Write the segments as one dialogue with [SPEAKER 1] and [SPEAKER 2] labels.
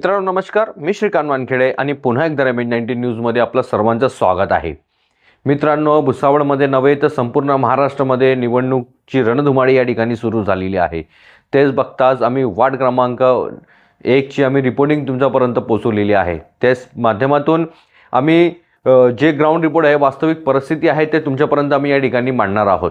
[SPEAKER 1] मित्रांनो नमस्कार. मी श्रीकांत वानखेडे आणि पुन्हा एकदा रेमेड नाईन्टीन न्यूजमध्ये आपलं सर्वांचं स्वागत आहे. मित्रांनो भुसावळमध्ये नव्हे तर संपूर्ण महाराष्ट्रामध्ये निवडणूकची रणधुमाळी या ठिकाणी सुरू झालेली आहे. तेच बघताच आम्ही वार्ड क्रमांक एकची आम्ही रिपोर्टिंग तुमच्यापर्यंत पोचवलेली आहे. त्याच माध्यमातून आम्ही जे ग्राउंड रिपोर्ट आहे वास्तविक परिस्थिती आहे ते तुमच्यापर्यंत आम्ही या ठिकाणी मांडणार आहोत.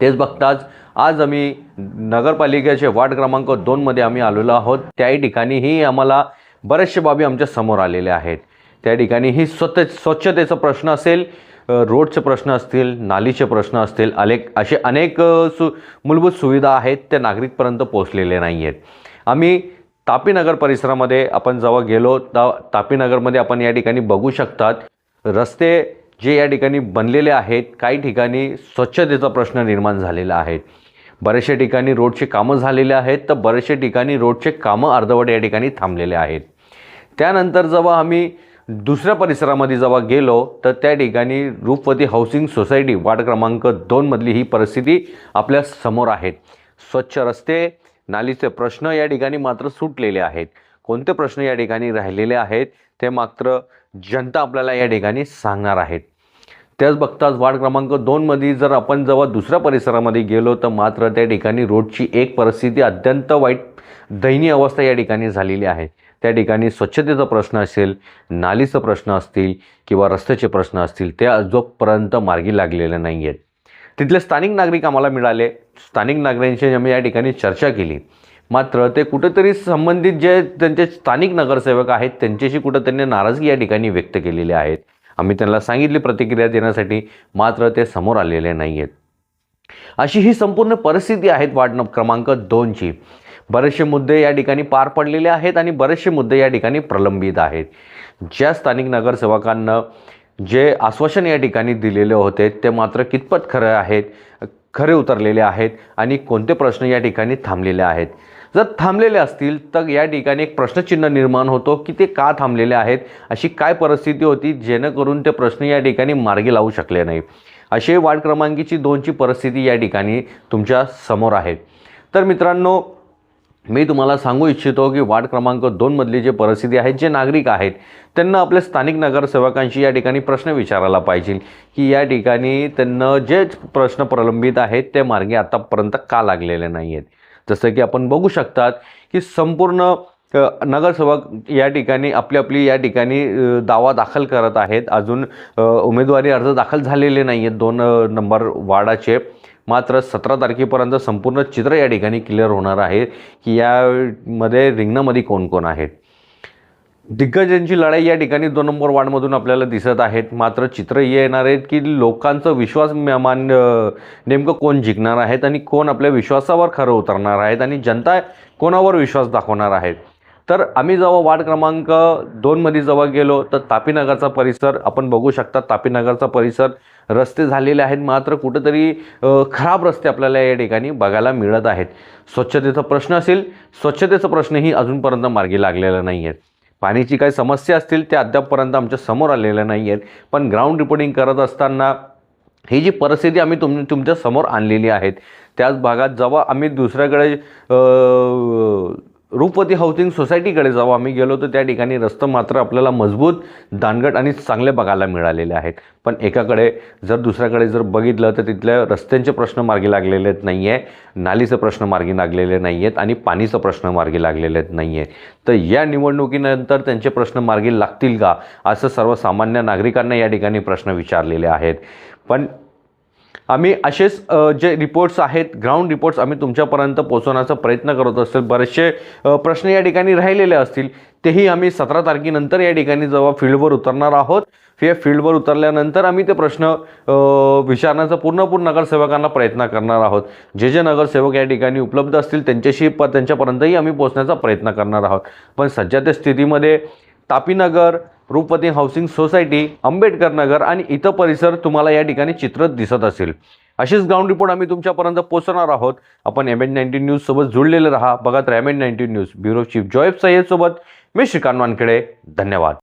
[SPEAKER 1] तेच बघताच आज आम्ही नगरपालिकेचे वार्ड क्रमांक दोनमध्ये आम्ही आलेलो आहोत. त्याही ठिकाणीही आम्हाला बऱ्याचशा बाबी आमच्यासमोर आलेल्या आहेत. त्या ठिकाणी ही स्वच्छ स्वच्छतेचा प्रश्न असेल रोडचे प्रश्न असतील नालीचे प्रश्न असतील अनेक असे अनेक सु मूलभूत सुविधा आहेत त्या नागरिकपर्यंत पोहोचलेले नाही आहेत आम्ही तापीनगर परिसरामध्ये आपण जेव्हा गेलो तर तापीनगरमध्ये आपण या ठिकाणी बघू शकतात रस्ते जे या ठिकाणी बनलेले आहेत काही ठिकाणी स्वच्छतेचा प्रश्न निर्माण झालेला आहे. बरेचशा ठिकाणी रोडचे कामं झालेले आहेत तर बरेचशा ठिकाणी रोडचे कामं अर्धवट या ठिकाणी थांबलेले आहेत. त्यानंतर जेव्हा आम्ही दुसऱ्या परिसरामध्ये जेव्हा गेलो तर त्या ठिकाणी रूपवती हाऊसिंग सोसायटी वार्ड क्रमांक दोनमधली ही परिस्थिती आपल्यासमोर आहे. स्वच्छ रस्ते नालीचे प्रश्न या ठिकाणी मात्र सुटलेले आहेत. कोणते प्रश्न या ठिकाणी राहिलेले आहेत ते मात्र जनता आपल्याला या ठिकाणी सांगणार आहेत. त्याच बघताच वार्ड क्रमांक दोनमध्ये जर आपण जेव्हा दुसऱ्या परिसरामध्ये गेलो तर मात्र त्या ठिकाणी रोडची एक परिस्थिती अत्यंत वाईट दयनीय अवस्था या ठिकाणी झालेली आहे. त्या ठिकाणी स्वच्छतेचा प्रश्न असेल नालीचा प्रश्न असतील किंवा रस्त्याचे प्रश्न असतील ते अजूनपर्यंत मार्गी लागलेले नाही आहेत तिथले स्थानिक नागरिक आम्हाला मिळाले. स्थानिक नागरिकांशी आम्ही या ठिकाणी चर्चा केली. मात्र ते कुठेतरी संबंधित जे त्यांचे स्थानिक नगरसेवक आहेत त्यांच्याशी कुठं त्यांनी नाराजगी या ठिकाणी व्यक्त केलेली आहेत. आम्ही त्यांना सांगितली प्रतिक्रिया देण्यासाठी मात्र ते समोर आलेले नाही आहेत अशी ही संपूर्ण परिस्थिती आहेत वार्ड क्रमांक दोनची बरेचसे मुद्दे या ठिकाणी पार पडलेले आहेत आणि बरेचसे मुद्दे या ठिकाणी प्रलंबित आहेत. ज्या स्थानिक नगरसेवकांना जे आश्वासन या ठिकाणी दिलेले होते ते मात्र कितपत खरं आहेत खरे उतरलेले आहेत आणि कोणते प्रश्न या ठिकाणी थांबलेले आहेत. जर थांबलेले असतील तर या ठिकाणी एक प्रश्नचिन्ह निर्माण होतो की ते का थांबलेले आहेत अशी काय परिस्थिती होती जेणेकरून ते प्रश्न या ठिकाणी मार्गी लावू शकले नाही. असे वार्ड क्रमांकीची दोनची परिस्थिती या ठिकाणी तुमच्यासमोर आहे. तर मित्रांनो मी तुम्हाला सांगू इच्छितो की वार्ड क्रमांक दोनमधली जे परिस्थिती आहे जे नागरिक आहेत त्यांना आपल्या स्थानिक नगरसेवकांशी या ठिकाणी प्रश्न विचारायला पाहिजे की या ठिकाणी त्यांना जे प्रश्न प्रलंबित आहेत ते मार्गी आत्तापर्यंत का लागलेले नाही आहेत जसं की आपण बघू शकतात की संपूर्ण नगरसेवक या ठिकाणी आपली आपली या ठिकाणी दावा दाखल करत आहेत. अजून उमेदवारी अर्ज दाखल झालेले नाही आहेत दोन नंबर वार्डाचे. मात्र सतरा तारखेपर्यंत संपूर्ण चित्र या ठिकाणी क्लिअर होणार आहे की यामध्ये रिंगणामध्ये कोण कोण आहेत. दिग्गजांची लढाई या ठिकाणी दोन नंबर वार्डमधून आपल्याला दिसत आहेत. मात्र चित्र हे येणार आहेत की लोकांचा विश्वास मान्य मान नेमकं कोण जिंकणार आहेत आणि कोण आपल्या विश्वासावर खरं उतरणार आहेत आणि जनता कोणावर विश्वास दाखवणार आहेत? तर आम्ही जेव्हा वार्ड क्रमांक दोनमध्ये जेव्हा गेलो तर तापीनगरचा परिसर आपण बघू शकता तापीनगरचा परिसर रस्ते झालेले आहेत. मात्र कुठंतरी खराब रस्ते आपल्याला या ठिकाणी बघायला मिळत आहेत. स्वच्छतेचा प्रश्न असेल स्वच्छतेचा प्रश्नही अजूनपर्यंत मार्गी लागलेला नाही आहेत पाण्याची काही समस्या असतील त्या अद्यापपर्यंत आमच्यासमोर आलेल्या नाही आहेत पण ग्राउंड रिपोर्टिंग करत असताना ही जी परिस्थिती आम्ही तुम तुमच्यासमोर आणलेली आहेत त्याच भागात जेव्हा आम्ही दुसऱ्याकडे रूपवती हाऊसिंग सोसायटीकडे जाऊ. आम्ही गेलो तर त्या ठिकाणी रस्तं मात्र आपल्याला मजबूत दानगट आणि चांगले बघायला मिळालेले आहेत. पण एकाकडे जर दुसऱ्याकडे जर बघितलं तर तिथल्या रस्त्यांचे प्रश्न मार्गी लागलेले नाही आहे नालीचे प्रश्न मार्गी लागलेले नाही आहेत आणि पाणीचं प्रश्न मार्गी लागलेले नाही आहे तर या निवडणुकीनंतर त्यांचे प्रश्न मार्गी लागतील का? असं सर्वसामान्य नागरिकांना या ठिकाणी प्रश्न विचारलेले आहेत. पण आम्ही असेच जे रिपोर्ट्स आहेत ग्राउंड रिपोर्ट्स आम्ही तुमच्यापर्यंत पोहोचवण्याचा प्रयत्न करत असतो बरेचसे प्रश्न या ठिकाणी राहिलेले असतील. तेही आम्ही सतरा तारखेनंतर या ठिकाणी जेव्हा फील्डवर उतरणार आहोत या फील्डवर उतरल्यानंतर आम्ही ते प्रश्न विचारण्याचा पूर्णपूर्ण नगरसेवकांना प्रयत्न करणार आहोत. जे जे नगरसेवक या ठिकाणी उपलब्ध असतील त्यांच्याशी प त्यांच्यापर्यंतही आम्ही पोहोचण्याचा प्रयत्न करणार आहोत. पण सध्या त्या स्थितीमध्ये तापीनगर रूपवती हाऊसिंग सोसायटी आंबेडकर नगर आणि इतर परिसर तुम्हाला या ठिकाणी चित्र दिसत असेल. अशीच ग्राउंड रिपोर्ट आम्ही तुमच्यापर्यंत पोहोचणार आहोत. आपण एम एन नाईन्टीन न्यूजसोबत जुळलेले राहा. बघत M N nineteen news bureau chief Joyab सय्यदसोबत मी श्रीकांत वानखेडे. धन्यवाद.